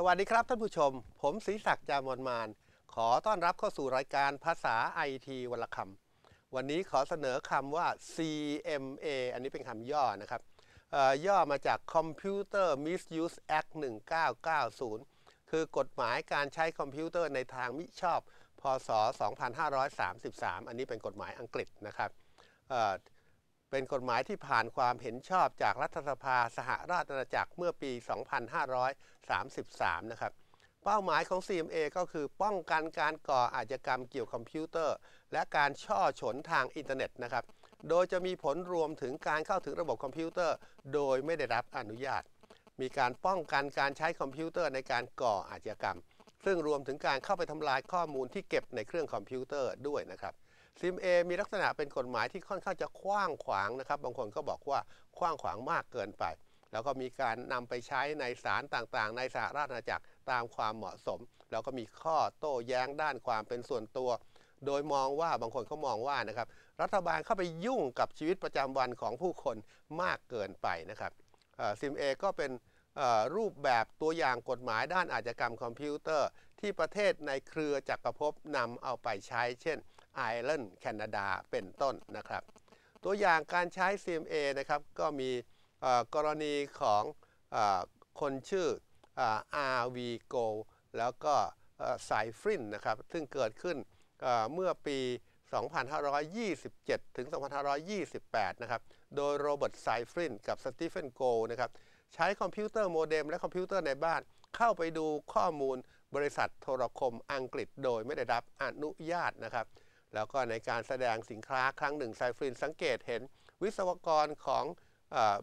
สวัสดีครับท่านผู้ชม ผมศรีศักดิ์จามอนมาน ขอต้อนรับเข้าสู่รายการภาษาไอทีวลคำวันนี้ขอเสนอคำว่า CMA อันนี้เป็นคำย่อนะครับย่อมาจาก Computer Misuse Act 1990 คือกฎหมายการใช้คอมพิวเตอร์ในทางมิชอบ พศ 2533 อันนี้เป็นกฎหมายอังกฤษนะครับ เป็นกฎหมายที่ผ่านความเห็นชอบจากรัฐสภาสหราชอาณาจักรเมื่อปี 2533 นะครับ เป้าหมายของ CMA ก็คือป้องกันการก่ออาชญากรรมเกี่ยวคอมพิวเตอร์ และการช่อฉนทางอินเทอร์เน็ตนะครับ โดยจะมีผลรวมถึงการเข้าถึงระบบคอมพิวเตอร์ โดยไม่ได้รับอนุญาต มีการป้องกันการใช้คอมพิวเตอร์ในการก่ออาชญากรรม ซึ่งรวมถึงการเข้าไปทำลายข้อมูลที่เก็บในเครื่องคอมพิวเตอร์ด้วยนะครับ ซิมเอมีลักษณะเป็นกฎหมายที่ค่อนข้างจะกว้างขวางนะครับ บางคนก็บอกว่ากว้างขวางมากเกินไป แล้วก็มีการนำไปใช้ในศาลต่างๆ ในสหราชอาณาจักรตามความเหมาะสม แล้วก็มีข้อโต้แย้งด้านความเป็นส่วนตัว โดยมองว่าบางคนก็มองว่านะครับ รัฐบาลเข้าไปยุ่งกับชีวิตประจำวันของผู้คนมากเกินไปนะครับซิมเอก็เป็นรูปแบบตัวอย่างกฎหมายด้านอาชญากรรมคอมพิวเตอร์ ที่ประเทศในเครือจักรภพนำเอาไปใช้ เช่นไอร์แลนด์แคนาดาเป็นต้นนะครับ ตัวอย่างการใช้ CMA นะครับก็มีกรณีของอคนชื่ออ RV Go แล้วก็ไซฟรินนะครับ ซึ่งเกิดขึ้นเอ่อเมื่อปี 2527 ถึง 2528 นะครับ โดยโรเบิร์ตไซฟรินกับสตีเฟนโกนะครับ ใช้คอมพิวเตอร์โมเด็มและคอมพิวเตอร์ในบ้านเข้าไปดูข้อมูลบริษัทโทรคมอังกฤษโดยไม่ได้รับอนุญาตนะครับ แล้วก็ในการแสดงสินค้าครั้งหนึ่งไซฟรินสังเกตเห็นวิศวกรของ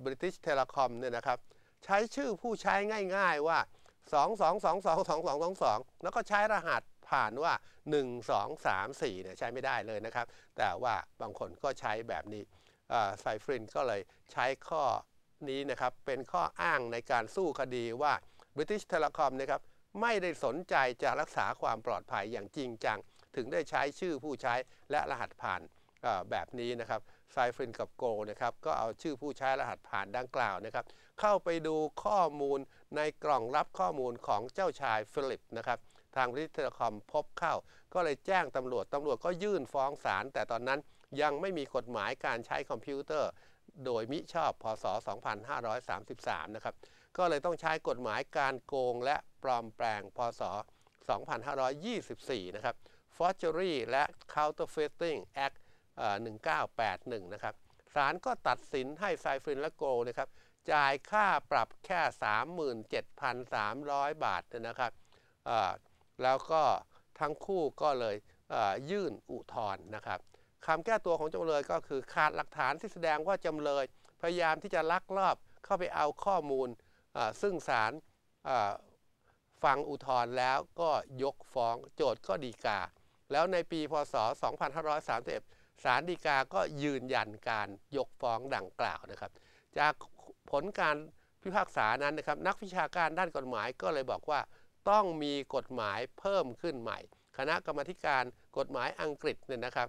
บริติชเทเลคอมเนี่ยนะครับใช้ชื่อผู้ใช้ง่ายๆว่า 22222222 แล้วก็ใช้รหัสผ่านว่า 1 2 3 4เนี่ยใช้ไม่ได้เลยนะครับ แต่ว่าบางคนก็ใช้แบบนี้ไซฟรินก็เลยใช้ข้อนี้นะครับ เป็นข้ออ้างในการสู้คดีว่า British Telecom นะครับไม่ได้สนใจจะรักษาความปลอดภัยอย่างจริงจัง ถึงได้ใช้ชื่อผู้ใช้และรหัสผ่านแบบนี้นะครับไซฟรินกับโกนะครับก็เอาชื่อผู้ใช้รหัสผ่านดังกล่าวนะครับ เข้าไปดูข้อมูลในกล่องรับข้อมูลของเจ้าชายฟิลิปนะครับทางริทเทเลคอมพบเข้า ก็เลยแจ้งตำรวจตำรวจก็ยื่นฟ้องศาลแต่ตอนนั้นยังไม่มีกฎหมายการใช้คอมพิวเตอร์ โดยมิชอบพศ 2533 นะครับ ก็เลยต้องใช้กฎหมายการโกงและปลอมแปลงพศ 2524 นะครับ Forgery และ Counterfeiting Act 1981 นะครับศาลก็ตัดสินให้ไซฟรินและโกนะครับจ่ายค่าปรับแค่ 37,300 บาทนะครับแล้วก็ทั้งคู่ก็เลยยื่นอุทธรณ์นะครับคำแก้ตัวของจำเลยก็คือขาดหลักฐานที่แสดงว่าจำเลย พยายามที่จะลักลอบเข้าไปเอาข้อมูล ซึ่งศาลฟังอุทธรณ์แล้วก็ยกฟ้องโจทย์ก็ดีกา แล้วในปีพศ 2531ศาลฎีกาก็ยืนยันการยกฟ้องดังกล่าวนะครับ จากผลการพิพากษานั้นนะครับ นักวิชาการด้านกฎหมายก็เลยบอกว่า ต้องมีกฎหมายเพิ่มขึ้นใหม่ คณะกรรมการกฎหมายอังกฤษเนี่ยนะครับ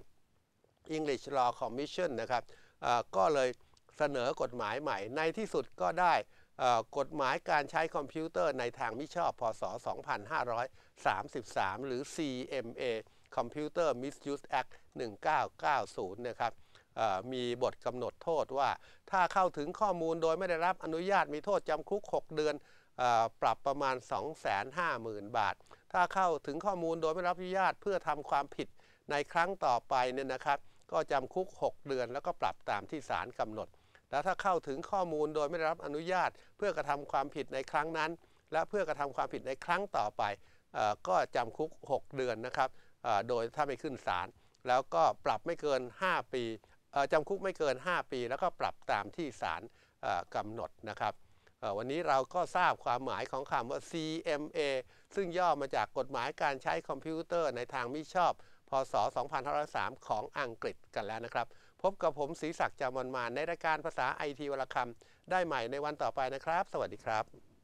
English Law Commission นะครับก็เลยเสนอกฎหมายใหม่ ในที่สุดก็ได้กฎหมายการใช้คอมพิวเตอร์ในทางมิชอบ พศ 2533 หรือ CMA Computer Misuse Act 1990 นะครับมีบทกำหนดโทษว่า ถ้าเข้าถึงข้อมูลโดยไม่ได้รับอนุญาตมีโทษจำคุก 6 เดือนปรับประมาณ 250,000 บาท ถ้าเข้าถึงข้อมูลโดยไม่รับอนุญาตเพื่อทำความผิดในครั้งต่อไปเนี่ยนะครับก็จำคุก 6 เดือนแล้วก็ปรับตามที่ศาลกำหนด แล้วถ้าเข้าถึงข้อมูลโดยไม่ได้รับอนุญาต เพื่อกระทำความผิดในครั้งนั้น และเพื่อกระทำความผิดในครั้งต่อไปก็จำคุก 6 เดือนนะครับ โดยถ้าไม่ขึ้นศาลแล้วก็ปรับไม่เกิน 5 ปีจำคุกไม่เกิน 5 ปี แล้วก็ปรับตามที่ศาลกำหนดนะครับวันนี้เราก็ทราบความหมายของคำว่า CMA ซึ่งย่อมาจากกฎหมายการใช้คอมพิวเตอร์ในทางมิชอบ พศ 2503 ของอังกฤษกันแล้วนะครับ พบกับผมศรีศักดิ์จามอนมาในรายการภาษาไอทีวลคำได้ใหม่ในวันต่อไปนะครับ สวัสดีครับ